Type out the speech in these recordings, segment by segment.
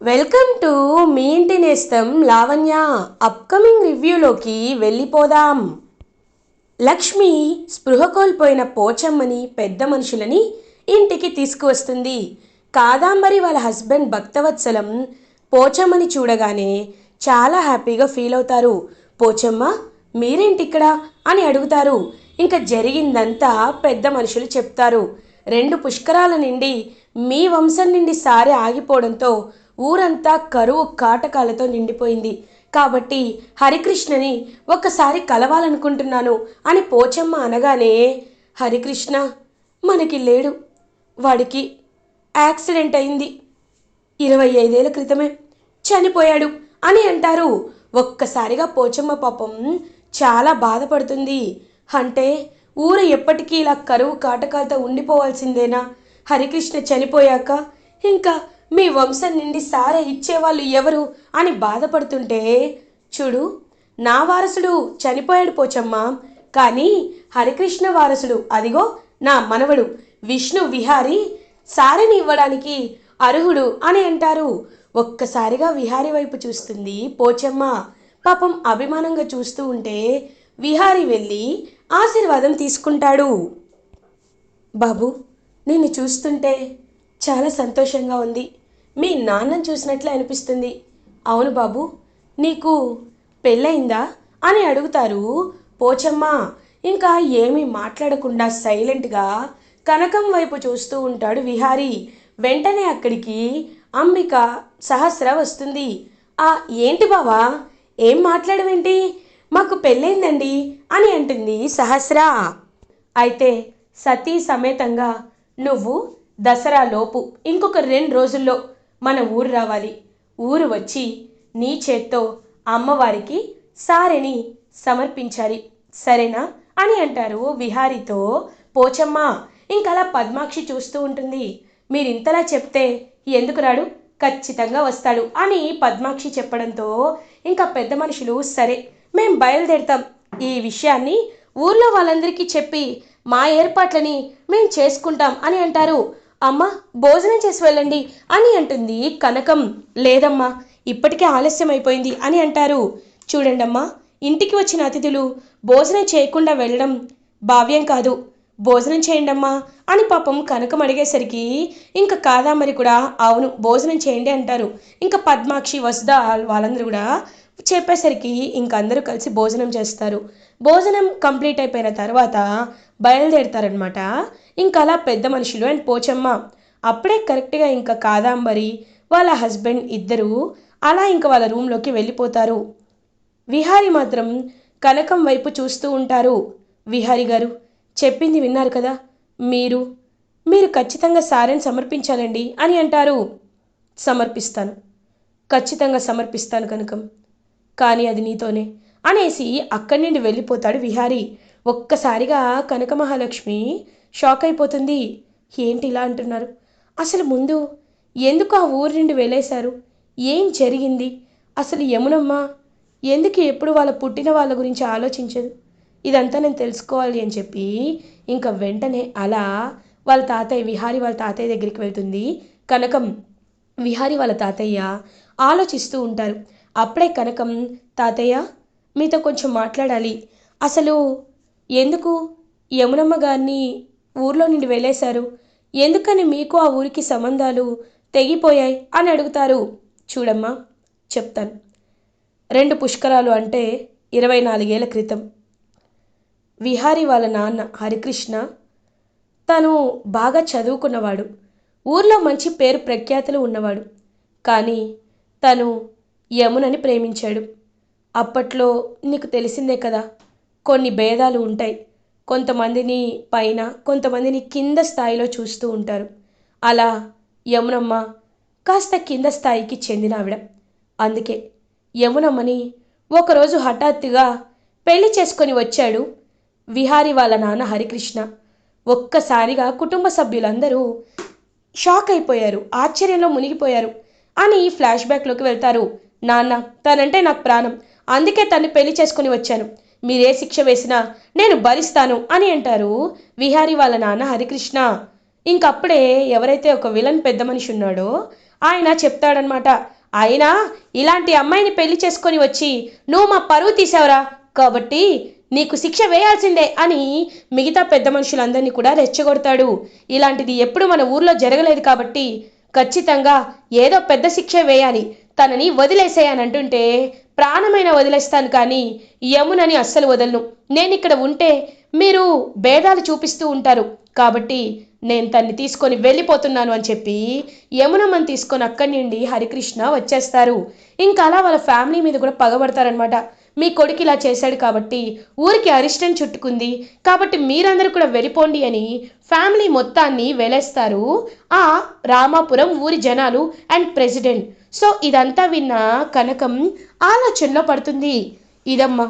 Welcome to me ఇంటి నేస్తం Lavanya upcoming రివ్యూలోకి వెళ్ళిపోదాం. లక్ష్మి స్పృహ కోల్పోయిన పోచమ్మని పెద్ద మనుషులని ఇంటికి తీసుకువస్తుంది. కాదాంబరి వాళ్ళ హస్బెండ్ భక్తవత్సలం పోచమ్మని చూడగానే చాలా హ్యాపీగా ఫీల్ అవుతారు. పోచమ్మ మీరేంటి ఇక్కడ అని అడుగుతారు. ఇంకా జరిగిందంతా పెద్ద మనుషులు చెప్తారు. రెండు పుష్కరాల నుండి మీ వంశం నుండి సారి ఆగిపోవడంతో ఊరంతా కరువు కాటకాలతో నిండిపోయింది. కాబట్టి హరికృష్ణని ఒక్కసారి కలవాలనుకుంటున్నాను అని పోచమ్మ అనగానే హరికృష్ణ మనకి లేడు. వాడికి యాక్సిడెంట్ అయింది. ఇరవై ఐదేళ్ళ క్రితమే చనిపోయాడు అని అంటారు. ఒక్కసారిగా పోచమ్మ పాపం చాలా బాధపడుతుంది. అంటే ఊరు ఎప్పటికీ ఇలా కరువు కాటకాలతో ఉండిపోవాల్సిందేనా? హరికృష్ణ చనిపోయాక ఇంకా మీ వంశం నుండి సారే ఇచ్చేవాళ్ళు ఎవరు అని బాధపడుతుంటే చూడు నా వారసుడు చనిపోయాడు పోచమ్మా. కానీ హరికృష్ణ వారసుడు అదిగో నా మనవడు విష్ణు విహారి సారని ఇవ్వడానికి అర్హుడు అని అంటారు. ఒక్కసారిగా విహారి వైపు చూస్తుంది పోచమ్మ. పాపం అభిమానంగా చూస్తూ ఉంటే విహారి వెళ్ళి ఆశీర్వాదం తీసుకుంటాడు. బాబు నిన్ను చూస్తుంటే చాలా సంతోషంగా ఉంది. మీ నాన్నను చూసినట్లే అనిపిస్తుంది. అవును బాబు నీకు పెళ్ళయిందా అని అడుగుతారు పోచమ్మ. ఇంకా ఏమీ మాట్లాడకుండా సైలెంట్గా కనకం వైపు చూస్తూ ఉంటాడు విహారీ. వెంటనే అక్కడికి అంబిక సహస్ర వస్తుంది. ఆ ఏంటి బావా? ఏం మాట్లాడవేంటి? మాకు పెళ్ళైందండి అని అంటుంది సహస్ర. అయితే సతీ సమేతంగా నువ్వు దసరా లోపు ఇంకొక రెండు రోజుల్లో మన ఊరు రావాలి. ఊరు వచ్చి నీ చేత్తో అమ్మవారికి సారెని సమర్పించాలి. సరేనా? అని అంటారు విహారితో పోచమ్మ ఇంకలా పద్మాక్షి చూస్తూ ఉంటుంది. మీరు ఇంతలా చెప్తే ఎందుకు రాడు? ఖచ్చితంగా వస్తాడు అని పద్మాక్షి చెప్పడంతో ఇంకా పెద్ద మనుషులు సరే మేం బయలుదేరుతాం. ఈ విషయాన్ని ఊర్లో వాళ్ళందరికీ చెప్పి మా ఏర్పాట్లని మేం చేసుకుంటాం అని అంటారు అమ్మ భోజనం చేసి వెళ్ళండి అని అంటుంది కనకం. లేదమ్మా ఇప్పటికే ఆలస్యం అయిపోయింది అని అంటారు. చూడండమ్మా ఇంటికి వచ్చిన అతిథులు భోజనం చేయకుండా వెళ్ళడం భావ్యం కాదు. భోజనం చేయండమ్మా అని పాపం కనకం అడిగేసరికి ఇంకా కాదా మరి కూడా? అవును భోజనం చేయండి అంటారు. ఇంకా పద్మాక్షి వసుధ వాళ్ళందరూ కూడా చెప్పేసరికి ఇంక అందరూ కలిసి భోజనం చేస్తారు. భోజనం కంప్లీట్ అయిపోయిన తర్వాత బయలుదేరుతారనమాట ఇంకా అలా పెద్ద మనుషులు అండ్ పోచమ్మ. అప్పుడే కరెక్ట్గా ఇంకా కాదాంబరి వాళ్ళ హస్బెండ్ ఇద్దరు అలా ఇంకా వాళ్ళ రూమ్లోకి వెళ్ళిపోతారు. విహారి మాత్రం కనకం వైపు చూస్తూ ఉంటారు. విహారి గారు చెప్పింది విన్నారు కదా? మీరు మీరు ఖచ్చితంగా సారెని సమర్పించాలండి అని అంటారు. సమర్పిస్తాను. ఖచ్చితంగా సమర్పిస్తాను కనకం. కానీ అది నీతోనే అనేసి అక్కడి నుండి వెళ్ళిపోతాడు విహారీ. ఒక్కసారిగా కనక మహాలక్ష్మి షాక్ అయిపోతుంది. ఏంటి ఇలా అంటున్నారు? అసలు ముందు ఎందుకు ఆ ఊరు నుండి వెళ్ళేశారు ఏం జరిగింది? అసలు యమునమ్మ ఎందుకు ఎప్పుడు వాళ్ళ పుట్టిన వాళ్ళ గురించి ఆలోచించదు? ఇదంతా నేను తెలుసుకోవాలి అని చెప్పి ఇంకా వెంటనే అలా వాళ్ళ తాతయ్య విహారి వాళ్ళ తాతయ్య దగ్గరికి వెళ్తుంది. కనకం విహారి వాళ్ళ తాతయ్య ఆలోచిస్తూ ఉంటారు. అప్పుడే కనకం తాతయ్య మీతో కొంచెం మాట్లాడాలి. అసలు ఎందుకు? యమునమ్మ గారిని ఊర్లో నుండి వెళ్ళేశారు. ఎందుకని మీకు ఆ ఊరికి సంబంధాలు తెగిపోయాయి అని అడుగుతారు. చూడమ్మా చెప్తాను. రెండు పుష్కరాలు అంటే ఇరవై నాలుగేళ్ళ క్రితం. విహారీ వాళ్ళ నాన్న హరికృష్ణ తను బాగా చదువుకున్నవాడు. ఊర్లో మంచి పేరు ప్రఖ్యాతులు ఉన్నవాడు. కానీ తను యమునని ప్రేమించాడు. అప్పట్లో నీకు తెలిసిందే కదా కొన్ని భేదాలు ఉంటాయి. కొంతమందిని పైన కొంతమందిని కింద స్థాయిలో చూస్తూ ఉంటారు. అలా యమునమ్మ కాస్త కింద స్థాయికి చెందిన ఆవిడ అందుకే యమునమ్మని ఒకరోజు హఠాత్తుగా పెళ్ళి చేసుకొని వచ్చాడు విహారి వాళ్ళ నాన్న హరికృష్ణ. ఒక్కసారిగా కుటుంబ సభ్యులందరూ షాక్ అయిపోయారు ఆశ్చర్యంలో మునిగిపోయారు. అని ఫ్లాష్ బ్యాక్లోకి వెళ్తారు. నాన్న తనంటే నాకు ప్రాణం. అందుకే తను పెళ్ళి చేసుకుని వచ్చాను. మీరే శిక్ష వేసినా నేను భరిస్తాను అని అంటారు విహారి వాళ్ళ నాన్న హరికృష్ణ. ఇంకప్పుడే ఎవరైతే ఒక విలన్ పెద్ద మనిషి ఉన్నాడో ఆయన చెప్తాడనమాట అయినా ఇలాంటి అమ్మాయిని పెళ్ళి చేసుకొని వచ్చి నువ్వు మా పరువు తీసావురా కాబట్టి నీకు శిక్ష వేయాల్సిందే అని మిగతా పెద్ద మనుషులందరినీ కూడా రెచ్చగొడతాడు. ఇలాంటిది ఎప్పుడు మన ఊర్లో జరగలేదు కాబట్టి ఖచ్చితంగా ఏదో పెద్ద శిక్ష వేయాలి తనని వదిలేసేయని అంటుంటే ప్రాణమైన వదిలేస్తాను కానీ యమునని అస్సలు వదలను. నేను ఇక్కడ ఉంటే మీరు భేదాలు చూపిస్తూ ఉంటారు. కాబట్టి నేను తన్ని తీసుకొని వెళ్ళిపోతున్నాను అని చెప్పి యమునమ్మని తీసుకొని అక్కడి నుండి హరికృష్ణ వచ్చేస్తారు. ఇంకా అలా వాళ్ళ ఫ్యామిలీ మీద కూడా పగబడతారనమాట మీ కొడుకు ఇలా చేశాడు కాబట్టి ఊరికి అరిష్టం చుట్టుకుంది. కాబట్టి మీరందరూ కూడా వెళ్ళిపోండి అని ఫ్యామిలీ మొత్తాన్ని వెలేస్తారు. ఆ రామాపురం ఊరి జనాలు అండ్ ప్రెసిడెంట్. సో ఇదంతా విన్న కనకం ఆలోచనలో పడుతుంది. ఇదమ్మా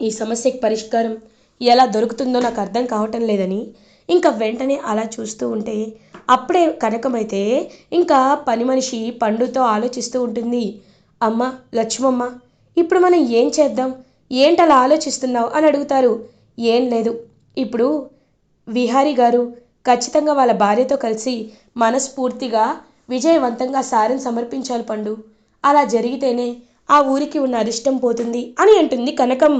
ఈ సమస్యకి పరిష్కారం ఎలా దొరుకుతుందో నాకు అర్థం కావటం లేదని ఇంకా వెంటనే అలా చూస్తూ ఉంటే అప్పుడే కనకమైతే ఇంకా పని మనిషి పండుతో ఆలోచిస్తూ ఉంటుంది. అమ్మ లక్ష్మమ్మ ఇప్పుడు మనం ఏం చేద్దాం? ఏంటలా ఆలోచిస్తున్నావు? అని అడుగుతారు. ఏం లేదు. ఇప్పుడు విహారీ గారు ఖచ్చితంగా వాళ్ళ భార్యతో కలిసి మనస్ఫూర్తిగా విజయవంతంగా సారిని సమర్పించాలి పండు. అలా జరిగితేనే ఆ ఊరికి ఉన్న అరిష్టం పోతుంది అని అంటుంది కనకం.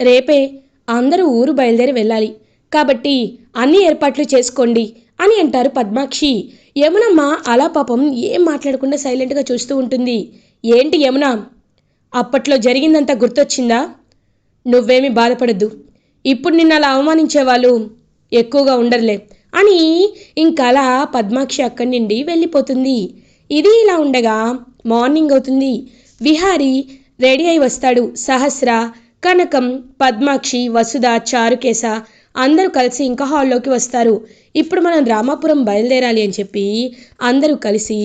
రేపే అందరూ ఊరు బయలుదేరి వెళ్ళాలి. కాబట్టి అన్ని ఏర్పాట్లు చేసుకోండి అని అంటారు పద్మాక్షి. యమునమ్మ అలా పాపం ఏం మాట్లాడకుండా సైలెంట్గా చూస్తూ ఉంటుంది. ఏంటి యమున? అప్పట్లో జరిగిందంతా గుర్తొచ్చిందా? నువ్వేమీ బాధపడద్దు. ఇప్పుడు నిన్న అలా అవమానించే వాళ్ళు ఎక్కువగా ఉండరులే అని ఇంకలా పద్మాక్షి అక్కడి నుండి వెళ్ళిపోతుంది. ఇది ఇలా ఉండగా మార్నింగ్ అవుతుంది. విహారి రెడీ అయి వస్తాడు. సహస్ర కనకం పద్మాక్షి వసుధ చారుకేశ అందరూ కలిసి ఇంకా హాల్లోకి వస్తారు. ఇప్పుడు మనం రామాపురం బయలుదేరాలి అని చెప్పి అందరూ కలిసి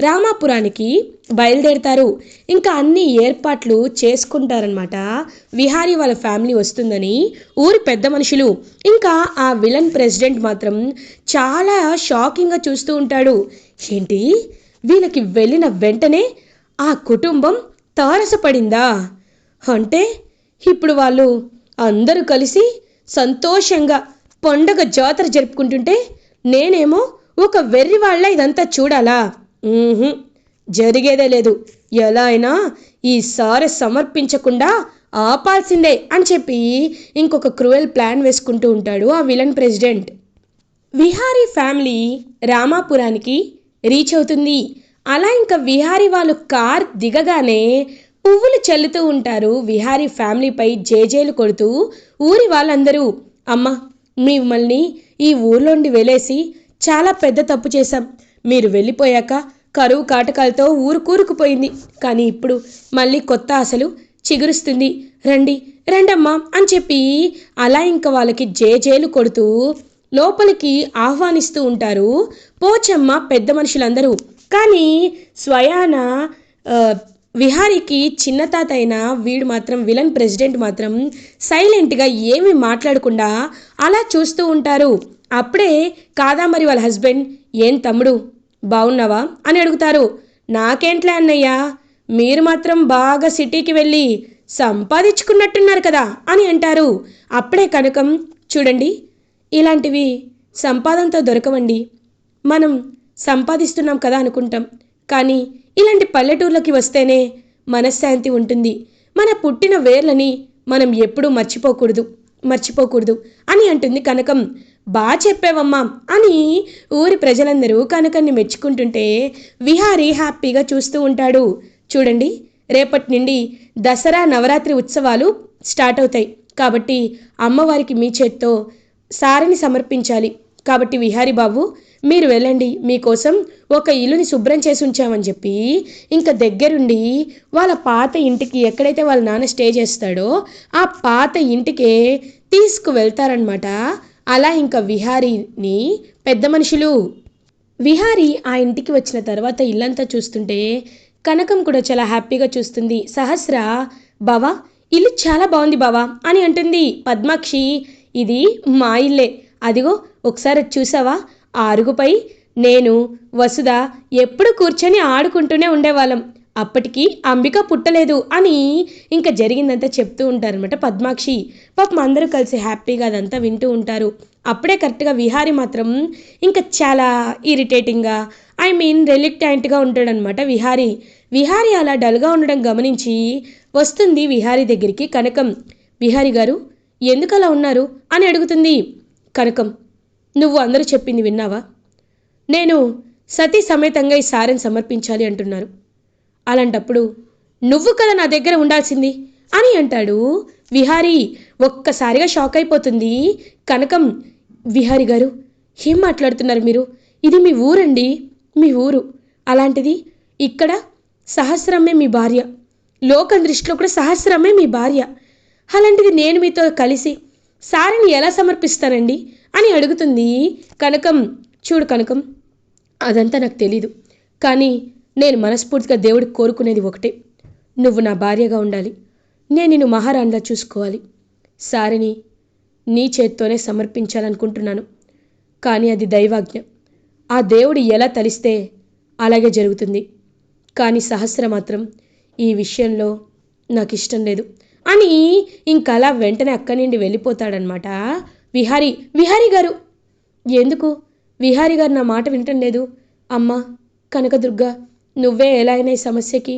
రామాపురానికి బయలుదేరుతారు. ఇంకా అన్ని ఏర్పాట్లు చేసుకుంటారనమాట విహారీ వాళ్ళ ఫ్యామిలీ వస్తుందని ఊరి పెద్ద మనుషులు. ఇంకా ఆ విలన్ ప్రెసిడెంట్ మాత్రం చాలా షాకింగ్గా చూస్తూ ఉంటాడు. ఏంటి? వీళ్ళకి వెళ్ళిన వెంటనే ఆ కుటుంబం తారసపడిందా? అంటే ఇప్పుడు వాళ్ళు అందరూ కలిసి సంతోషంగా పండగ జాతర జరుపుకుంటుంటే నేనేమో ఒక వెర్రి వాళ్ళ ఇదంతా చూడాలా? జరిగేదే లేదు. ఎలా అయినా ఈసారి సమర్పించకుండా ఆపాల్సిందే అని చెప్పి ఇంకొక క్రూయల్ ప్లాన్ వేసుకుంటూ ఉంటాడు ఆ విలన్ ప్రెసిడెంట్. విహారీ ఫ్యామిలీ రామాపురానికి రీచ్ అవుతుంది. అలా ఇంకా విహారీ వాళ్ళు కార్ దిగగానే పువ్వులు చల్లుతూ ఉంటారు. విహారీ ఫ్యామిలీపై జేజేలు కొడుతూ ఊరి వాళ్ళందరూ అమ్మ మిమ్మల్ని ఈ ఊర్లోండి వెళ్ళేసి చాలా పెద్ద తప్పు చేశాం. మీరు వెళ్ళిపోయాక కరువు కాటకాలతో ఊరు కూరుకుపోయింది కానీ ఇప్పుడు మళ్ళీ కొత్త ఆశలు చిగురుస్తుంది. రండి రండమ్మా అని చెప్పి అలా ఇంకా వాళ్ళకి జేజేలు కొడుతూ లోపలికి ఆహ్వానిస్తూ ఉంటారు. పోచమ్మ పెద్ద మనుషులందరూ. కానీ స్వయాన విహారీకి చిన్న తాత అయిన వీడు మాత్రం విలన్ ప్రెసిడెంట్ మాత్రం సైలెంట్గా ఏమీ మాట్లాడకుండా అలా చూస్తూ ఉంటారు. అప్పుడే కాదా మరి వాళ్ళ హస్బెండ్? ఏం తమ్ముడు బాగున్నావా అని అడుగుతారు. నాకేంట్లే అన్నయ్యా మీరు మాత్రం బాగా సిటీకి వెళ్ళి సంపాదించుకున్నట్టున్నారు కదా అని అంటారు. అప్పుడే కనకం చూడండి ఇలాంటివి సంపాదనతో దొరకవండి. మనం సంపాదిస్తున్నాం కదా అనుకుంటాం. కానీ ఇలాంటి పల్లెటూర్లకి వస్తేనే మనశ్శాంతి ఉంటుంది. మన పుట్టిన వేర్లని మనం ఎప్పుడూ మర్చిపోకూడదు మర్చిపోకూడదు అని అంటుంది కనకం. బా చెప్పావమ్మా అని ఊరి ప్రజలందరూ కనకన్ని మెచ్చుకుంటుంటే విహారీ హ్యాపీగా చూస్తూ ఉంటాడు. చూడండి రేపటి నుండి దసరా నవరాత్రి ఉత్సవాలు స్టార్ట్ అవుతాయి. కాబట్టి అమ్మవారికి మీ చేత్తో సారిని సమర్పించాలి. కాబట్టి విహారీ బాబు మీరు వెళ్ళండి మీకోసం ఒక ఇల్లుని శుభ్రం చేసి ఉంచామని చెప్పి ఇంకా దగ్గరుండి వాళ్ళ పాత ఇంటికి ఎక్కడైతే వాళ్ళ నాన్న స్టే చేస్తాడో ఆ పాత ఇంటికే తీసుకువెళ్తారనమాట అలా ఇంకా విహారీని పెద్ద మనుషులు. విహారీ ఆ ఇంటికి వచ్చిన తర్వాత ఇల్లంతా చూస్తుంటే కనకం కూడా చాలా హ్యాపీగా చూస్తుంది. సహస్ర బావా ఇల్లు చాలా బాగుంది బావా అని అంటుంది పద్మాక్షి. ఇది మా ఇల్లే. అదిగో ఒకసారి అది చూసావా? ఆ అరుగుపై నేను వసుధ ఎప్పుడు కూర్చొని ఆడుకుంటూనే ఉండేవాళ్ళం. అప్పటికి అంబిక పుట్టలేదు అని ఇంకా జరిగిందంతా చెప్తూ ఉంటారనమాట పద్మాక్షి. పాపం అందరూ కలిసి హ్యాపీగా అదంతా వింటూ ఉంటారు. అప్పుడే కరెక్ట్గా విహారి మాత్రం ఇంకా చాలా ఇరిటేటింగ్గా ఐ మీన్ రిలిక్టాంట్గా ఉంటాడనమాట విహారి. విహారి అలా డల్గా ఉండడం గమనించి వస్తుంది విహారి దగ్గరికి కనకం. విహారి గారు ఎందుకు అలా ఉన్నారు? అని అడుగుతుంది కనకం. నువ్వు అందరూ చెప్పింది విన్నావా? నేను సతీ సమేతంగా ఈ సారెని సమర్పించాలి అంటున్నారు అలాంటప్పుడు నువ్వు కదా నా దగ్గర ఉండాల్సింది అని అంటాడు విహారి. ఒక్కసారిగా షాక్ అయిపోతుంది. కనకం విహారి గారు ఏం మాట్లాడుతున్నారు మీరు? ఇది మీ ఊరండి మీ ఊరు. అలాంటిది ఇక్కడ సహస్రమే మీ భార్య. లోకం దృష్టిలో కూడా సహస్రమే మీ భార్య. అలాంటిది నేను మీతో కలిసి సారిని ఎలా సమర్పిస్తానండి? అని అడుగుతుంది. కనకం చూడు కనకం అదంతా నాకు తెలీదు. కానీ నేను మనస్ఫూర్తిగా దేవుడికి కోరుకునేది ఒకటే. నువ్వు నా భార్యగా ఉండాలి. నేను నిన్ను మహారాణిలా చూసుకోవాలి. సారిని నీ చేత్తోనే సమర్పించాలనుకుంటున్నాను. కానీ అది దైవాజ్ఞ. ఆ దేవుడు ఎలా తలిస్తే అలాగే జరుగుతుంది. కానీ సహస్ర మాత్రం ఈ విషయంలో నాకు ఇష్టం లేదు. అని ఇంకలా వెంటనే అక్కడి నుండి వెళ్ళిపోతాడనమాట. విహారీ విహారీ గారు. ఎందుకు? విహారి గారు నా మాట వినటం లేదు. అమ్మా కనకదుర్గ నువ్వే ఎలా అయినా ఈ సమస్యకి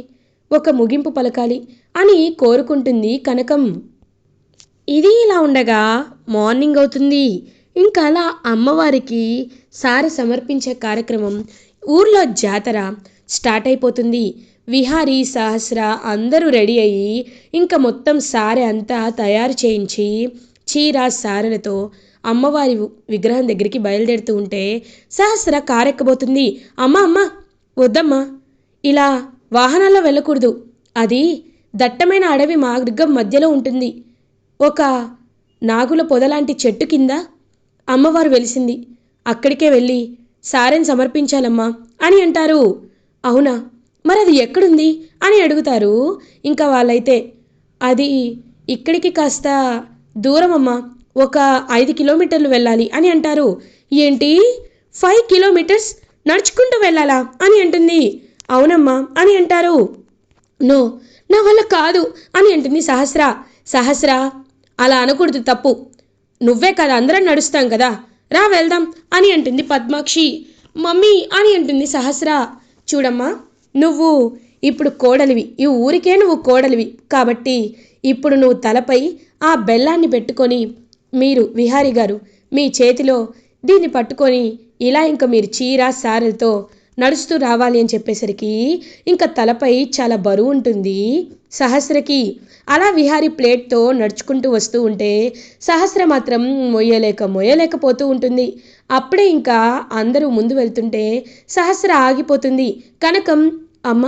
ఒక ముగింపు పలకాలి అని కోరుకుంటుంది కనకం. ఇది ఇలా ఉండగా మార్నింగ్ అవుతుంది. ఇంకా అలా అమ్మవారికి సారె సమర్పించే కార్యక్రమం ఊర్లో జాతర స్టార్ట్ అయిపోతుంది. విహారీ సహస్ర అందరూ రెడీ అయ్యి ఇంకా మొత్తం సారే అంతా తయారు చేయించి చీర సారలతో అమ్మవారి విగ్రహం దగ్గరికి బయలుదేరుతూ ఉంటే సహస్ర కారెక్కబోతుంది. అమ్మ అమ్మ వద్దమ్మా. ఇలా వాహనాల్లో వెళ్ళకూడదు. అది దట్టమైన అడవి మార్గం మధ్యలో ఉంటుంది. ఒక నాగుల పొదలాంటి చెట్టు కింద అమ్మవారు వెలిసింది. అక్కడికే వెళ్ళి సారెని సమర్పించాలమ్మా అని అంటారు. అవునా? మరి అది ఎక్కడుంది? అని అడుగుతారు. ఇంకా వాళ్ళైతే అది ఇక్కడికి కాస్త దూరం అమ్మా ఒక ఐదు కిలోమీటర్లు వెళ్ళాలి అని అంటారు. ఏంటి? ఫైవ్ కిలోమీటర్స్ నడుచుకుంటూ వెళ్ళాలా అని అంటుంది. అవునమ్మా అని అంటారు. నో నా వల్ల కాదు అని అంటుంది సహస్ర. సహస్ర అలా అనకూడదు తప్పు. నువ్వే కదా అందరం నడుస్తాం కదా. రా వెళ్దాం అని అంటుంది పద్మాక్షి. మమ్మీ అని అంటుంది సహస్ర. చూడమ్మా నువ్వు ఇప్పుడు కోడలివి. ఈ ఊరికే నువ్వు కోడలివి. కాబట్టి ఇప్పుడు నువ్వు తలపై ఆ బెల్లాన్ని పెట్టుకొని మీరు విహారి గారు మీ చేతిలో దీన్ని పట్టుకొని ఇలా ఇంకా మీరు చీర సారెలతో నడుస్తూ రావాలి అని చెప్పేసరికి ఇంకా తలపై చాలా బరువు ఉంటుంది. సహస్రకి అలా విహారి ప్లేట్తో నడుచుకుంటూ వస్తూ ఉంటే సహస్ర మాత్రం మొయ్యలేక మొయ్యలేకపోతూ ఉంటుంది. అప్పుడే ఇంకా అందరూ ముందు వెళ్తుంటే సహస్ర ఆగిపోతుంది. కనకం అమ్మ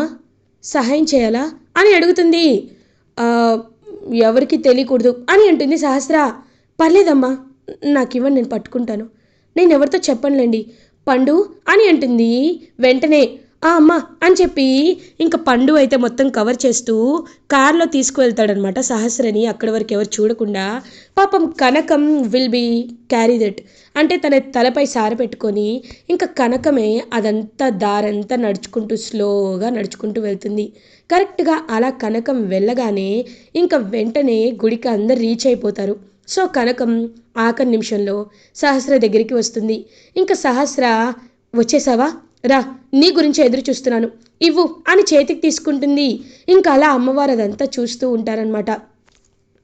సహాయం చేయాలా? అని అడుగుతుంది. ఎవరికి తెలియకూడదు. అని అంటుంది సహస్ర. పర్లేదమ్మా నాకు ఇవ్వండి నేను పట్టుకుంటాను. నేను ఎవరితో చెప్పనులేండి. పండు అని అంటుంది వెంటనే. అమ్మ అని చెప్పి ఇంకా పండు అయితే మొత్తం కవర్ చేస్తూ కార్లో తీసుకువెళ్తాడనమాట సహస్రని. అక్కడి వరకు ఎవరు చూడకుండా పాపం Kanakam will be carry that అంటే తన తలపై సార పెట్టుకొని ఇంకా కనకమే అదంతా దారంతా నడుచుకుంటూ స్లోగా నడుచుకుంటూ వెళ్తుంది. కరెక్ట్గా అలా కనకం వెళ్ళగానే ఇంకా వెంటనే గుడికి అందరు రీచ్ అయిపోతారు. సో కనకం ఆఖరి నిమిషంలో సహస్ర దగ్గరికి వస్తుంది. ఇంకా సహస్ర వచ్చేసావా? రా నీ గురించి ఎదురు చూస్తున్నాను. ఇవ్వు అని చేతికి తీసుకుంటుంది. ఇంకా అలా అమ్మవారు అదంతా చూస్తూ ఉంటారనమాట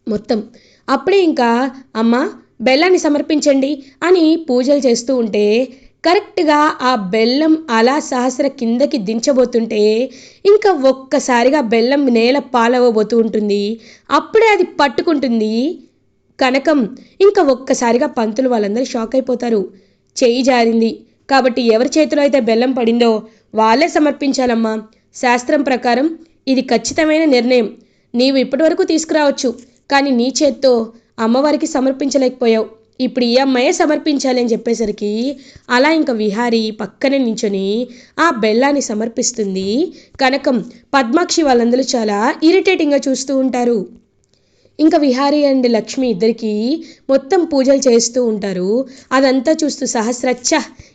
మొత్తం. అప్పుడే ఇంకా అమ్మ బెల్లాన్ని సమర్పించండి అని పూజలు చేస్తూ ఉంటే కరెక్ట్గా ఆ బెల్లం అలా సహస్ర కిందకి దించబోతుంటే ఇంకా ఒక్కసారిగా బెల్లం నేల పాలవబోతూ ఉంటుంది. అప్పుడే అది పట్టుకుంటుంది. కనకం ఇంకా ఒక్కసారిగా పంతులు వాళ్ళందరూ షాక్ అయిపోతారు. చేయి జారింది. కాబట్టి ఎవరి చేతిలో అయితే బెల్లం పడిందో వాళ్ళే సమర్పించాలమ్మా. శాస్త్రం ప్రకారం ఇది ఖచ్చితమైన నిర్ణయం. నీవు ఇప్పటివరకు తీసుకురావచ్చు కానీ నీ చేత్తో అమ్మవారికి సమర్పించలేకపోయావు. ఇప్పుడు ఈ అమ్మాయే సమర్పించాలి అని చెప్పేసరికి అలా ఇంకా విహారి పక్కనే నించొని ఆ బెల్లాన్ని సమర్పిస్తుంది. కనకం పద్మాక్షి వాళ్ళందరూ చాలా ఇరిటేటింగ్గా చూస్తూ ఉంటారు. ఇంకా విహారీ అండ్ లక్ష్మి ఇద్దరికి మొత్తం పూజలు చేస్తూ ఉంటారు. అదంతా చూస్తూ సహస్రచ్చ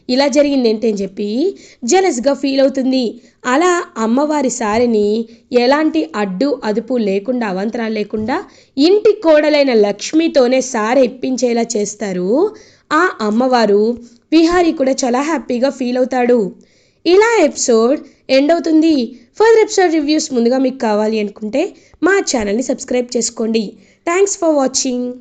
ఇలా జరిగింది ఏంటి అని చెప్పి జెలస్గా ఫీల్ అవుతుంది. అలా అమ్మవారి సారిని ఎలాంటి అడ్డు అదుపు లేకుండా అవంతరాలు లేకుండా ఇంటి కోడలైన లక్ష్మితోనే సారి ఇప్పించేలా చేస్తారు. ఆ అమ్మవారు విహారీ కూడా చాలా హ్యాపీగా ఫీల్ అవుతాడు. ఇలా ఎపిసోడ్ ఎండ్ అవుతుంది. ఫర్దర్ ఎపిసోడ్ రివ్యూస్ ముందుగా మీకు కావాలి అనుకుంటే మా ఛానల్ని సబ్స్క్రైబ్ చేసుకోండి. Thanks for watching.